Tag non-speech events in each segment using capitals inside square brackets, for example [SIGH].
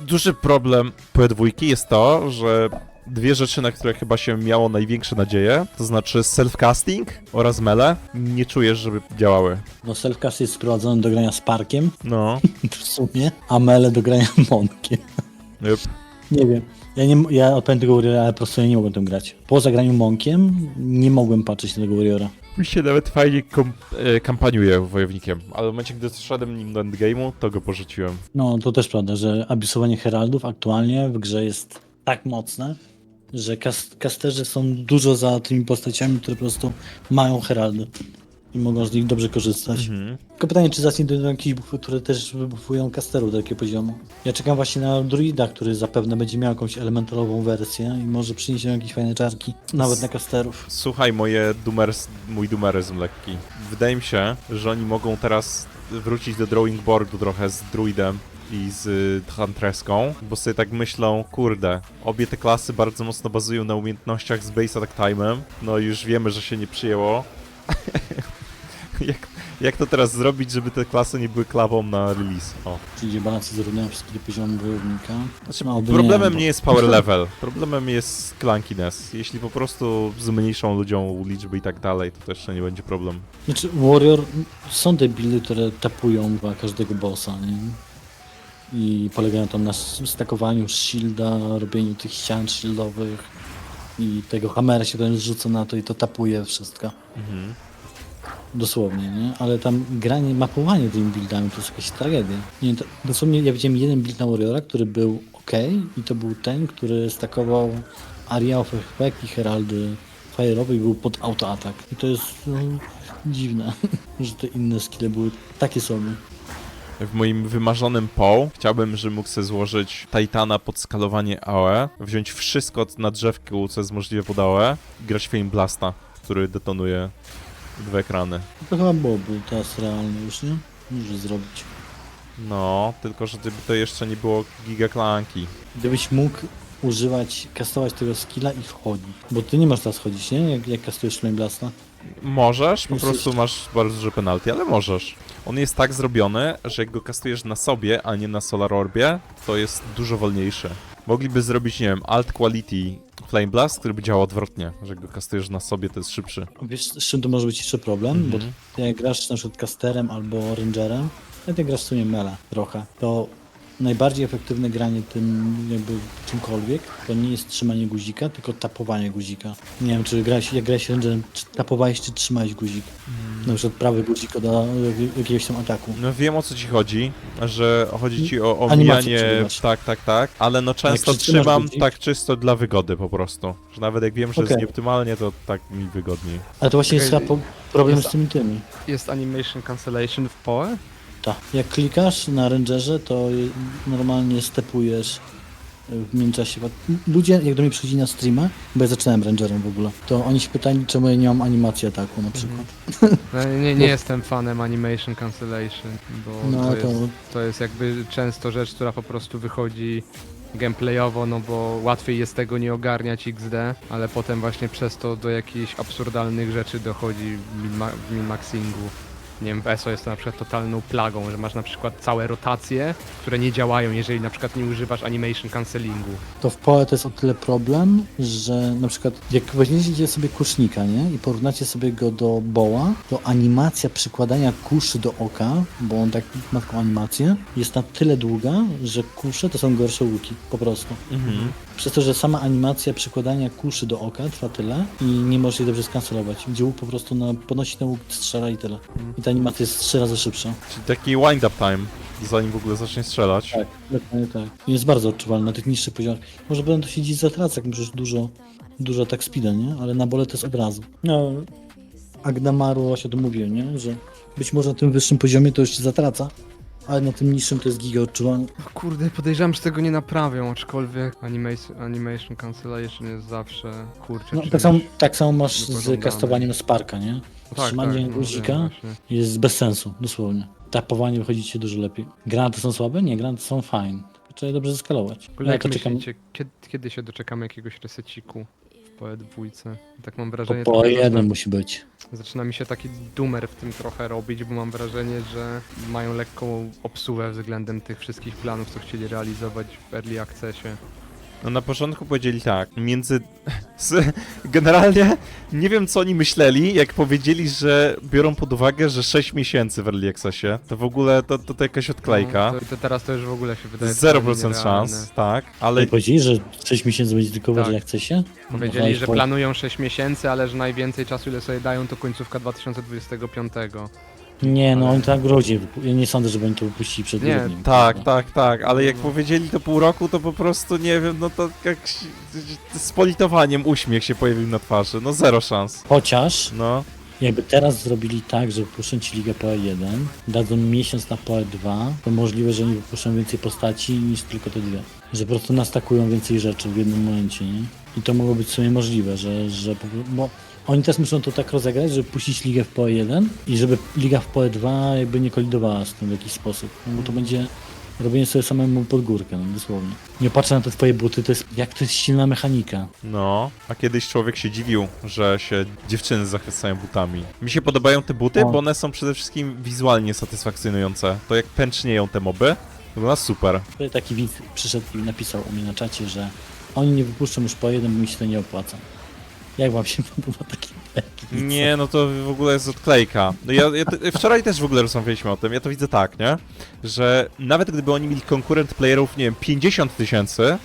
duży problem PS2 jest to, że dwie rzeczy, na które chyba się miało największe nadzieje, to znaczy self-casting oraz mele, nie czujesz, żeby działały. No selfcast jest sprowadzony do grania z parkiem, No, [LAUGHS] w sumie, a mele do grania monkiem. yep. Nie wiem. Ja, nie, ja odpędzę tego Warriora, ale po prostu ja nie mogłem tym grać. Po zagraniu monkiem nie mogłem patrzeć na tego Warriora. mi się nawet fajnie kom- e, kampaniuje wojownikiem, ale w momencie, gdy zszedłem nim do endgame'u, to go porzuciłem. No to też prawda, że abisowanie heraldów aktualnie w grze jest tak mocne, że kas kasterzy są dużo za tymi postaciami, które po prostu mają heraldy i mogą z nich dobrze korzystać. Mhm. Tylko pytanie, czy zacznie jakieś buffy, które też wybuffują kasterów do takiego poziomu. Ja czekam właśnie na druida, który zapewne będzie miał jakąś elementalową wersję i może przynieść nam jakieś fajne czarki, nawet na kasterów. Słuchaj, moje dumers, mój dumeryzm lekki. Wydaje mi się, że oni mogą teraz wrócić do drawing boardu trochę z druidem i z y, Huntreską, bo sobie tak myślą, kurde, obie te klasy bardzo mocno bazują na umiejętnościach z base attack time'em, no i już wiemy, że się nie przyjęło. [LAUGHS] jak, to teraz zrobić, żeby te klasy nie były klawą na release? O. Czyli balans zrównają wszystkie poziomy wojownika. Znaczy, No, oby problemem bo- nie jest power [LAUGHS] level, problemem jest clunkiness. Jeśli po prostu zmniejszą ludziom liczby i tak dalej, to też nie będzie problem. Znaczy, Warrior są te buildy, które tapują chyba każdego bossa, nie? I polegają tam na stakowaniu shielda, robieniu tych ścian shieldowych i tego hammera się potem zrzuca na to i to tapuje wszystko. Mhm. Dosłownie, nie? Ale tam granie, mapowanie tymi buildami to jest jakaś tragedia. Nie, to, dosłownie ja widziałem jeden build na Warriora, który był ok i to był ten, który stakował Aria of Effect i Heraldy Fire'owe i był pod autoatak. I to jest no, dziwne, [LAUGHS] że te inne skille były takie sobie. W moim wymarzonym POW chciałbym, żeby mógł sobie złożyć Titana pod skalowanie AOE, wziąć wszystko na drzewku, co jest możliwe pod AOE i grać Flame Blasta, który detonuje dwa ekrany. To chyba byłoby teraz realne już, nie? Może zrobić. No, tylko że gdyby to jeszcze nie było giga klanki. Gdybyś mógł używać, kastować tego skilla i wchodzić. Bo ty nie masz teraz chodzić, nie? Jak, jak kastujesz Flame Blasta. Możesz, po Jesteś- prostu masz bardzo duże penalty, ale możesz. On jest tak zrobiony, że jak go kastujesz na sobie, a nie na Solar Orbie, to jest dużo wolniejszy. Mogliby zrobić, nie wiem, alt quality Flame Blast, który by działał odwrotnie, że go kastujesz na sobie, to jest szybszy. Wiesz, z czym to może być jeszcze problem? Bo Mhm. ty jak grasz na przykład casterem albo rangerem, nawet jak grasz w sumie mele trochę, to najbardziej efektywne granie tym jakby czymkolwiek, to nie jest trzymanie guzika, tylko tapowanie guzika. Nie wiem, czy grałeś, jak grałeś rangerem, czy tapowałeś, czy trzymałeś guzik. Na przykład prawy guzik do jak- jakiegoś tam ataku. No wiem o co ci chodzi, że chodzi ci o omijanie, tak, tak, tak, ale no często trzymam guzik- tak czysto dla wygody po prostu. Że nawet jak wiem, że jest Okej. nieoptymalnie, to tak mi wygodniej. Ale to właśnie jest chyba po- problem jest- z tymi tymi. Jest animation cancellation w PoE? Tak. Jak klikasz na rangerze, to normalnie stepujesz y, w międzyczasie. Ludzie, jak do mnie przychodzi na streama, bo ja zaczynałem rangerem w ogóle, to oni się pytali, czemu ja nie mam animacji ataku na przykład. No, nie, nie jestem fanem animation cancellation, bo No to, to, jest, to jest jakby często rzecz, która po prostu wychodzi gameplayowo, no bo łatwiej jest tego nie ogarniać XD, ale potem właśnie przez to do jakichś absurdalnych rzeczy dochodzi w minma- w min-maxingu. Nie wiem, w ESO jest to na przykład totalną plagą, że masz na przykład całe rotacje, które nie działają, jeżeli na przykład nie używasz animation cancellingu. to w PoE to jest o tyle problem, że na przykład jak weźmiecie sobie kusznika, nie? I porównacie sobie go do boła, to animacja przykładania kuszy do oka, bo on tak ma taką animację, jest na tyle długa, że kusze to są gorsze łuki, po prostu. Mhm. Przez to, że sama animacja przykładania kuszy do oka trwa tyle i nie możesz jej dobrze skancelować. Gdzie łuk po prostu na, podnosi ten łuk, strzela i tyle. I ta animacja jest trzy razy szybsza. Czyli taki wind-up time, zanim w ogóle zacznie strzelać. Tak, dokładnie tak. Jest bardzo odczuwalny na tych niższych poziomach. Może będą to się dziś zatracać, jak możesz dużo, dużo tak speeda, nie? Ale na bole to jest od razu. No, Agdamaru właśnie o tym mówiłem, nie? Że być może na tym wyższym poziomie to już się zatraca, ale na tym niższym to jest giga odczuwalne. O kurde, podejrzewam, że tego nie naprawią, aczkolwiek animation, animation cancellation jest zawsze kurczę. No, tak, czymś samo, tak samo masz z niepożądanym. kastowaniem Sparka, nie? No tak, trzymanie tak, no, guzika. wiem właśnie. jest bez sensu, dosłownie. Tapowanie wychodzi ci dużo lepiej. Granaty są słabe? Nie, granaty są fine. Trzeba je dobrze zeskalować. W ogóle Ja jak to czekam. myślicie, kiedy, kiedy się doczekamy jakiegoś reseciku PoE dwójce. Tak mam wrażenie, po trochę jeden zaczyna, musi być. zaczyna mi się taki dumer w tym trochę robić, bo mam wrażenie, że mają lekką obsuwę względem tych wszystkich planów, co chcieli realizować w Early Accessie. No na początku powiedzieli tak, między... Generalnie nie wiem co oni myśleli, jak powiedzieli, że biorą pod uwagę, że 6 miesięcy w Early Accessie, to w ogóle to, to, to jakaś odklejka. No, to, to teraz to już w ogóle się wydaje 0% totalnie szans, tak, ale Ale powiedzieli, że 6 miesięcy będzie tylko Tak. tak. jak chce się? Powiedzieli, że planują 6 miesięcy, ale że najwięcej czasu, ile sobie dają, to końcówka 2025. Nie, no oni tak groźnie wypu- Ja nie sądzę, żeby oni to wypuścili przed Nie, grudniem. tak, tak, tak, ale jak powiedzieli to pół roku, to po prostu nie wiem, no to jak się- z politowaniem uśmiech się pojawił na twarzy, no zero szans. Chociaż No, jakby teraz zrobili tak, że wypuszczą ci Ligę PoE1, dadzą miesiąc na PoE2, to możliwe, że oni wypuszczą więcej postaci niż tylko te dwie. Że po prostu nastakują więcej rzeczy w jednym momencie, nie? I to mogło być w sumie możliwe, że, że po bo oni też muszą to tak rozegrać, żeby puścić ligę w PoE1 i żeby liga w PoE2 jakby nie kolidowała z tym w jakiś sposób. No bo to będzie robienie sobie samemu pod górkę, no dosłownie. Nie patrzę na te twoje buty, to jest jak to jest silna mechanika. no, a kiedyś człowiek się dziwił, że się dziewczyny zachwycają butami. Mi się podobają te buty, O. bo one są przede wszystkim wizualnie satysfakcjonujące. To jak pęcznieją te moby, wygląda super. Tutaj taki widz przyszedł i napisał u mnie na czacie, że oni nie wypuszczą już po jeden, bo mi się to nie opłaca. Jak wam się [LAUGHS] podoba taki? Nie, no to w ogóle jest odklejka. No ja, ja te- wczoraj też w ogóle rozmawialiśmy o tym, ja to widzę tak, nie? Że nawet gdyby oni mieli konkurent playerów, nie wiem, 50 tysięcy,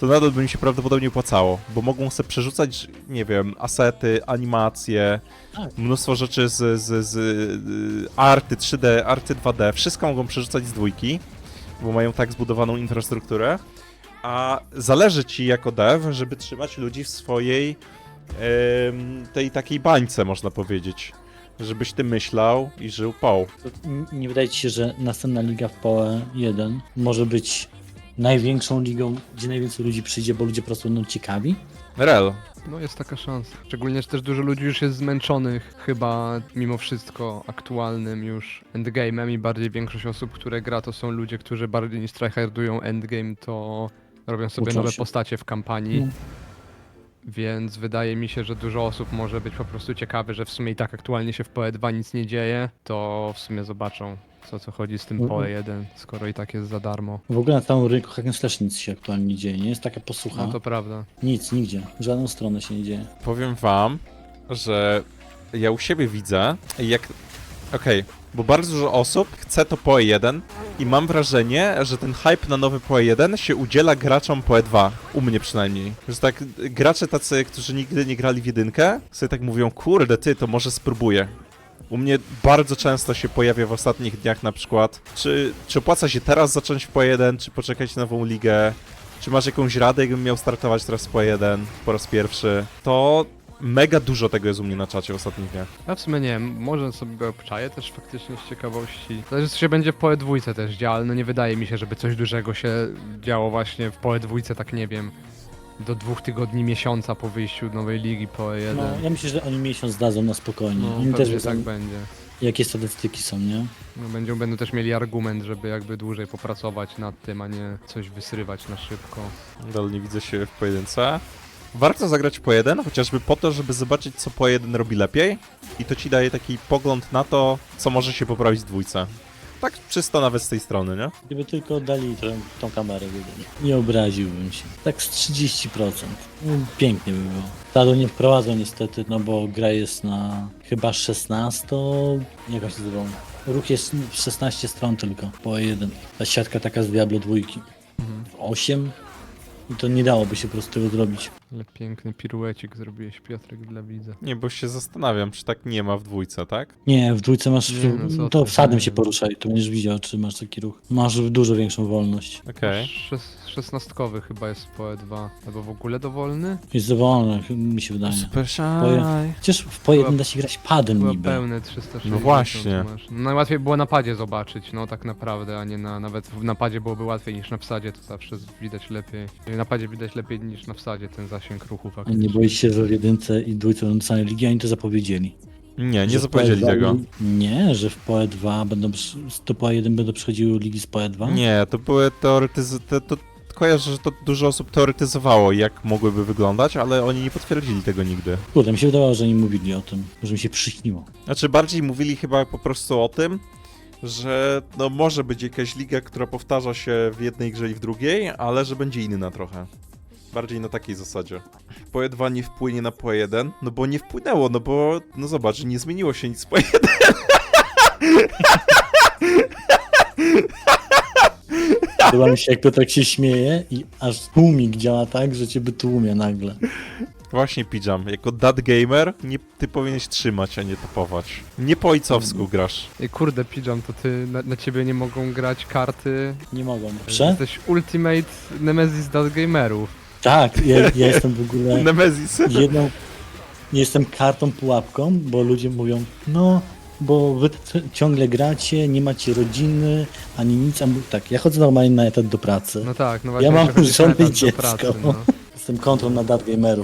to nadal by mi się prawdopodobnie opłacało, bo mogą sobie przerzucać, nie wiem, asety, animacje, Tak. mnóstwo rzeczy z, z, z y, arty 3D, arty 2D, wszystko mogą przerzucać z dwójki, bo mają tak zbudowaną infrastrukturę, a zależy ci jako dev, żeby trzymać ludzi w swojej tej takiej bańce, można powiedzieć. Żebyś ty myślał i żył po. To n- Nie wydaje ci się, że następna liga w PoE 1 może być największą ligą, gdzie najwięcej ludzi przyjdzie, bo ludzie po prostu będą ciekawi? Rel. No jest taka szansa. Szczególnie, że też dużo ludzi już jest zmęczonych chyba mimo wszystko aktualnym już endgame'em i bardziej większość osób, które gra to są ludzie, którzy bardziej niż tryhardują endgame, to robią sobie Uczą nowe się. postacie w kampanii. No. Więc wydaje mi się, że dużo osób może być po prostu ciekawy, że w sumie i tak aktualnie się w PoE2 nic nie dzieje, to w sumie zobaczą co co chodzi z tym Mhm. PoE1, skoro i tak jest za darmo. W ogóle na całym rynku hack and slash nic się aktualnie nie dzieje, nie? Jest taka posłucha. No to prawda. Nic, nigdzie. W żadną stronę się nie dzieje. Powiem wam, że ja u siebie widzę, jak... Okej, bo bardzo dużo osób chce to PoE 1 i mam wrażenie, że ten hype na nowy PoE 1 się udziela graczom PoE 2. U mnie przynajmniej. Że tak gracze tacy, którzy nigdy nie grali w jedynkę, sobie tak mówią, kurde ty, to może spróbuję. U mnie bardzo często się pojawia w ostatnich dniach na przykład, czy, czy opłaca się teraz zacząć w PoE 1, czy poczekać na nową ligę, czy masz jakąś radę, jakbym miał startować teraz w PoE 1 po raz pierwszy, to mega dużo tego jest u mnie na czacie w ostatnich dniach. Ja w sumie nie wiem, może sobie go obczaję też faktycznie z ciekawości. Zależy co się będzie w PoE dwójce też działo, ale no nie wydaje mi się, żeby coś dużego się działo właśnie w PoE dwójce, tak nie wiem, do dwóch tygodni, miesiąca po wyjściu nowej ligi PoE 1. No, ja myślę, że oni miesiąc dadzą na spokojnie. No, oni też pewnie tak będzie. jakie statystyki są, nie? No, będą, będą też mieli argument, żeby jakby dłużej popracować nad tym, a nie coś wysrywać na szybko. Nadal nie widzę się w pojedynce. Warto zagrać po jeden, chociażby po to, żeby zobaczyć, co po jeden robi lepiej. I to ci daje taki pogląd na to, co może się poprawić w dwójce. Tak czysto nawet z tej strony, nie? Gdyby tylko dali tą, tą kamerę w jeden. Nie obraziłbym się. Tak z 30%. No, pięknie by było. Tado nie wprowadzą niestety, no bo gra jest na chyba 16. Jak on się? Ruch jest 16 stron tylko, po jeden. Ta siatka taka z Diablo dwójki. Mhm. 8? I to nie dałoby się po prostu tego zrobić. Ale piękny piruecik zrobiłeś Piotrek dla widza. Nie, bo się zastanawiam, czy tak nie ma w dwójce, tak? Nie, w dwójce masz. Nie, no co to ty, wsadem nie. się poruszaj, to będziesz widział, czy masz taki ruch. Masz dużo większą wolność. Okej. Szes- szesnastkowy chyba jest w PoE 2, albo w ogóle dowolny? Jest za wolne, mi się wydaje. Super shy. Przecież w po jeden da się grać padem Była niby. pełne 360. No właśnie. Masz. No, najłatwiej było na padzie zobaczyć, no tak naprawdę, a nie na, nawet w napadzie byłoby łatwiej niż na wsadzie, to zawsze widać lepiej. Na padzie widać lepiej niż na wsadzie ten zasięg ruchu A faktycznie. Nie boisz się, że w jedynce i dwójce będą same ligi, oni to zapowiedzieli. Nie, nie Że w zapowiedzieli PoE2 tego. Nie, że w PoE 2 będą, przy- z PoE 1 będą przychodziły ligi z PoE 2? Nie, to były teoretyzy... To, to kojarzę, że to dużo osób teoretyzowało, jak mogłyby wyglądać, ale oni nie potwierdzili tego nigdy. Kurde, mi się wydawało, że nie mówili o tym, że mi się przyśniło. Znaczy, bardziej mówili chyba po prostu o tym, że no może być jakaś liga, która powtarza się w jednej grze i w drugiej, ale że będzie inna trochę. Bardziej na takiej zasadzie. PoE 2 nie wpłynie na PoE 1, no bo nie wpłynęło, no bo, no zobacz, nie zmieniło się nic w PoE 1. Podoba [LAUGHS] mi się, jak Piotrek się śmieje i aż tłumik działa tak, że cię wytłumia nagle. Właśnie, Pijam, jako dad gamer, nie, ty powinieneś trzymać, a nie topować. Nie po ojcowsku grasz. I kurde, Pidżam, to ty, na, na ciebie nie mogą grać karty. Nie mogą. Prze? Jesteś ultimate nemesis dat gamerów. Tak, ja, ja jestem w ogóle [LAUGHS] Nemesis. jedną... Jestem kartą pułapką, bo ludzie mówią, no, bo wy c- ciągle gracie, nie macie rodziny, ani nic, a tak, ja chodzę normalnie na etat do pracy. No tak, no właśnie. Ja mam chodzisz żonę i do dziecko. pracy, no. [LAUGHS] Jestem kontrą na dat gamerów.